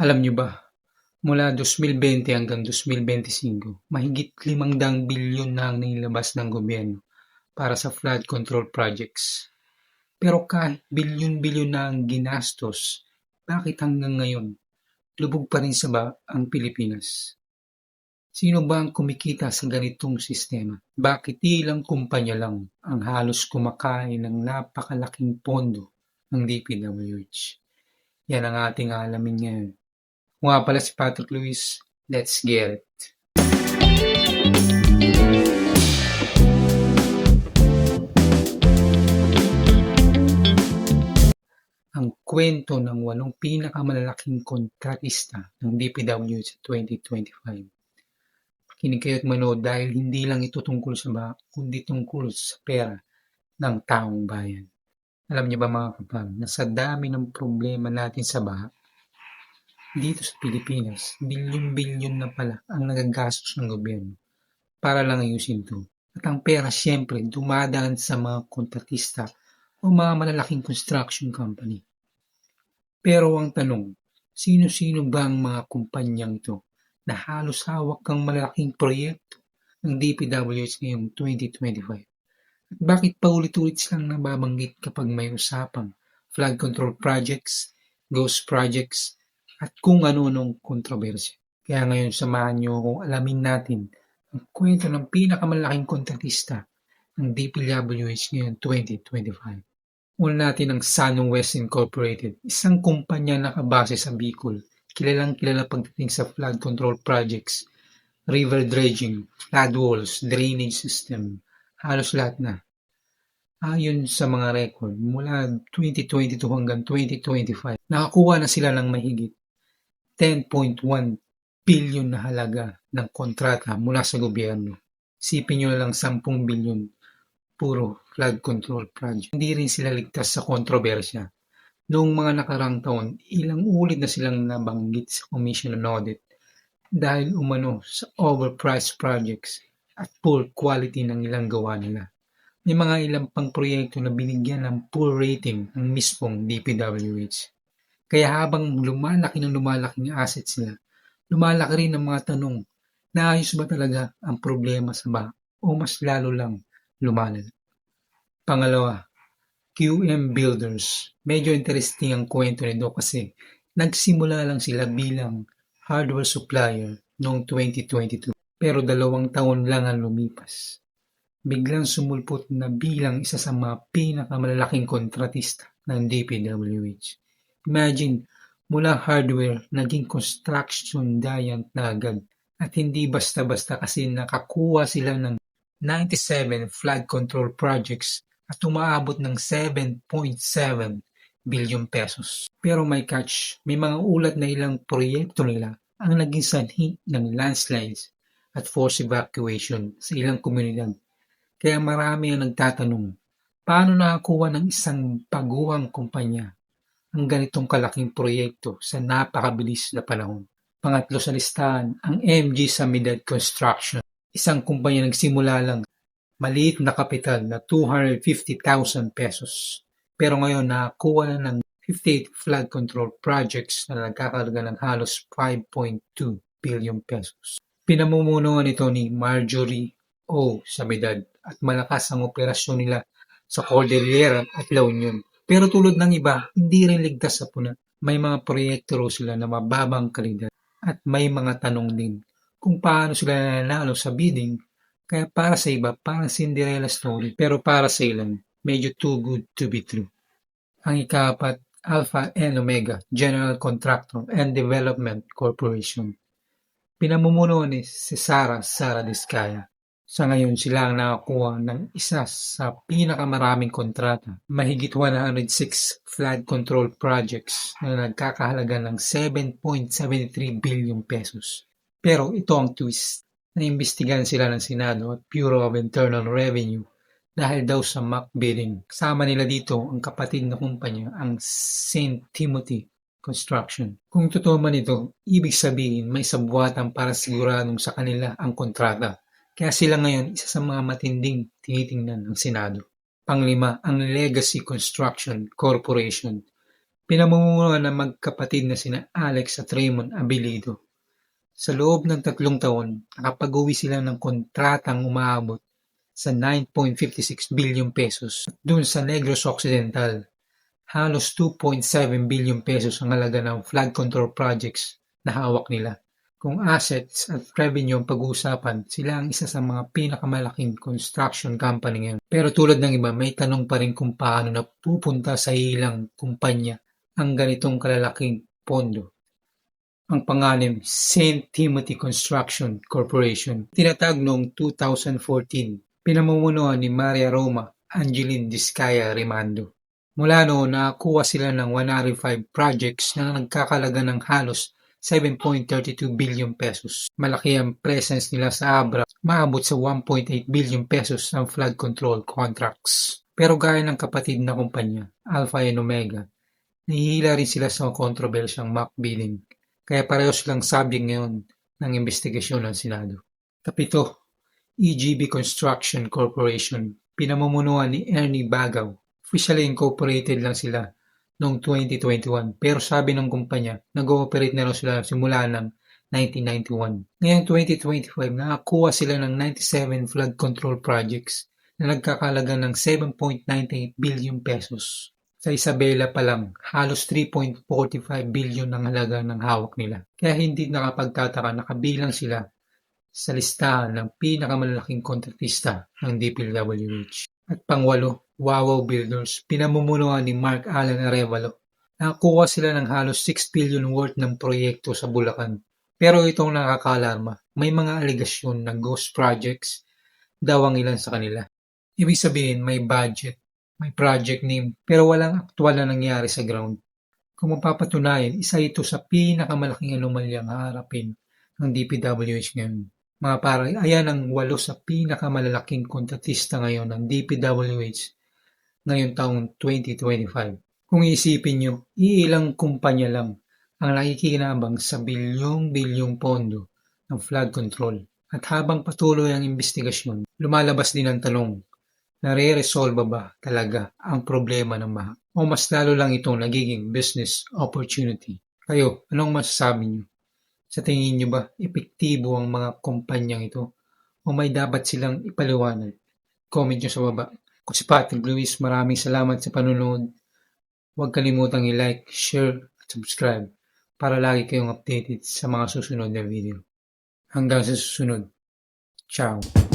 Alam niyo ba, mula 2020 hanggang 2025, mahigit 500 bilyon na ang nailabas ng gobyerno para sa flood control projects. Pero kahit bilyon-bilyon na ang ginastos, bakit hanggang ngayon, lubog pa rin sa ba ang Pilipinas? Sino ba ang kumikita sa ganitong sistema? Bakit ilang kumpanya lang ang halos kumakain ng napakalaking pondo ng DPWH? Yan ang ating alamin ngayon. Kung nga pala si Patrick Luis, let's get it. Ang kwento ng walong pinakamalalaking kontratista ng DPWH sa 2025. Kinig kayo at manood dahil hindi lang ito tungkol sa ba, kundi tungkol sa pera ng taong bayan. Alam niyo ba mga kapal, na sa dami ng problema natin sa baha, dito sa Pilipinas, bilyon-bilyon na pala ang nagagastos ng gobyerno para lang ayusin ito. At ang pera siyempre dumadaan sa mga kontratista o mga malalaking construction company. Pero ang tanong, sino-sino ba ang mga kumpanyang ito na halos hawak ang malalaking proyekto ng DPWH ngayong 2025? At bakit paulit-ulit silang nababanggit kapag may usapang flood control projects, ghost projects, at kung ano-anong kontrobersya. Kaya ngayon samahan niyo kung alamin natin ang kwento ng pinakamalaking kontratista ng DPWH ngayon 2025. Una natin ang Sanong West Incorporated, isang kumpanya na nakabase sa Bicol, kilalang kilala pagdating sa flood control projects, river dredging, flood walls, drainage system, halos lahat na. Ayon sa mga record, mula 2022 hanggang 2025, nakakuha na sila ng mahigit 10.1 bilyon na halaga ng kontrata mula sa gobyerno. Sipin nyo lang 10 bilyon puro flood control project. Hindi rin sila ligtas sa kontrobersya. Noong mga nakarang taon, ilang ulit na silang nabanggit sa Commission on Audit dahil umano sa overpriced projects at poor quality ng ilang gawa nila. May mga ilang pang proyekto na binigyan ng poor rating ng mismong DPWH. Kaya habang lumalaki ng lumalaki ng assets nila, lumalaki rin ang mga tanong, naayos ba talaga ang problema sa ba o mas lalo lang lumalala. Pangalawa, QM Builders. Medyo interesting ang kwento nito kasi nagsimula lang sila bilang hardware supplier noong 2022 pero dalawang taon lang ang lumipas. Biglang sumulpot na bilang isa sa mga pinakamalalaking kontratista ng DPWH. Imagine, mula hardware, naging construction giant na agad. At hindi basta-basta kasi nakakuha sila ng 97 flood control projects at umaabot ng 7.7 billion pesos. Pero may catch, may mga ulat na ilang proyekto nila ang naging sanhi ng landslides at forced evacuation sa ilang komunidad. Kaya marami ang nagtatanong, paano nakakuha ng isang baguhang kumpanya ang ganitong kalaking proyekto sa napakabilis na panahon? Pangatlo sa listahan, ang MG Samidad Construction. Isang kumpanya nagsimula lang maliit na kapital na 250,000 pesos. Pero ngayon nakakuha na ng 58 flood control projects na nagkakarga ng halos 5.2 billion pesos. Pinamumunuan ito ni Marjorie O. Samidad at malakas ang operasyon nila sa Cordillera at La Union. Pero tulad ng iba, hindi rin ligtas sa puna. May mga proyekto sila na mababang kalidad at may mga tanong din kung paano sila nanalo sa bidding. Kaya para sa iba, parang Cinderella story. Pero para sa ilan, medyo too good to be true. Ang ikapat, Alpha and Omega General Contractor and Development Corporation. Pinamumuno ni si Sara Sara Diskaya. Sa ngayon sila ang nakakuha ng isa sa pinakamaraming kontrata, mahigit 106 flood control projects na nagkakahalaga ng 7.73 billion pesos. Pero ito ang twist. Naimbestigahan sila ng Senado at Bureau of Internal Revenue dahil daw sa mock bidding. Kasama nila dito ang kapatid na kumpanya, ang St. Timothy Construction. Kung totoo man ito, ibig sabihin may sabuatan para siguradong sa kanila ang kontrata. Kaya sila ngayon isa sa mga matinding tinitingnan ng Senado. Panglima, ang Legacy Construction Corporation. pinamumunuan ng magkapatid na sina Alex at Raymond Abilido. Sa loob ng tatlong taon, nakapag-uwi sila ng kontratang umaabot sa 9.56 billion pesos dun sa Negros Occidental. Halos 2.7 billion pesos ang halaga ng flood control projects na hawak nila. Kung assets at revenue ang pag-uusapan, sila ang isa sa mga pinakamalaking construction company ngayon. Pero tulad ng iba, may tanong pa rin kung paano napupunta sa ilang kumpanya ang ganitong kalalaking pondo. Ang pangalan, St. Timothy Construction Corporation. Tinatag noong 2014, pinamumunuan ni Maria Roma Angeline Discaya Rimando. Mula noon, nakakuha sila ng 105 projects na nagkakalaga ng halos 7.32 billion pesos. Malaki ang presence nila sa Abra, maabot sa 1.8 billion pesos ang flood control contracts. Pero gaya ng kapatid na kumpanya, Alpha and Omega, nahihila rin sila sa kontrobersyang mock bidding. Kaya pareho silang subject ngayon ng investigasyon ng Senado. Kapito, EGB Construction Corporation, pinamumunuan ni Ernie Bagaw. Officially incorporated lang sila noong 2021 pero sabi ng kumpanya nag-ooperate na raw sila simula ng 1991. Ngayong 2025 nakakuha sila ng 97 flood control projects na nagkakalaga ng 7.98 billion pesos. Sa Isabela pa lang, halos 3.45 billion ang halaga ng hawak nila. Kaya hindi nakapagtataka nakabilang sila sa listahan ng pinakamalalaking kontratista ng DPWH. At pangwalo, Wawaw Builders, pinamumunuan ni Mark Allen Arevalo. Nakakuha sila ng halos 6 billion worth ng proyekto sa Bulacan. Pero itong nakakalarma, may mga aligasyon na ghost projects daw ang ilan sa kanila. Ibig sabihin may budget, may project name, pero walang aktwal na nangyari sa ground. Kung mapapatunayan, isa ito sa pinakamalaking anomalyang haharapin ng DPWH ngayon. Mga pare, ayan ang walo sa pinakamalalaking kontratista ngayon ng DPWH ngayong taong 2025. Kung iisipin nyo, iilang kumpanya lang ang nakikinabang sa bilyong-bilyong pondo ng flood control. At habang patuloy ang investigasyon, lumalabas din ang tanong, nare-resolve ba talaga ang problema ng baha? O mas lalo lang itong nagiging business opportunity? Kayo, anong masasabi nyo? Sa tingin nyo ba, epektibo ang mga kumpanyang ito? O may dapat silang ipaliwanag? Comment nyo sa baba. Ako si Patrick Luis, maraming salamat sa panonood. Huwag kalimutang i-like, share, at subscribe para lagi kayong updated sa mga susunod na video. Hanggang sa susunod. Ciao!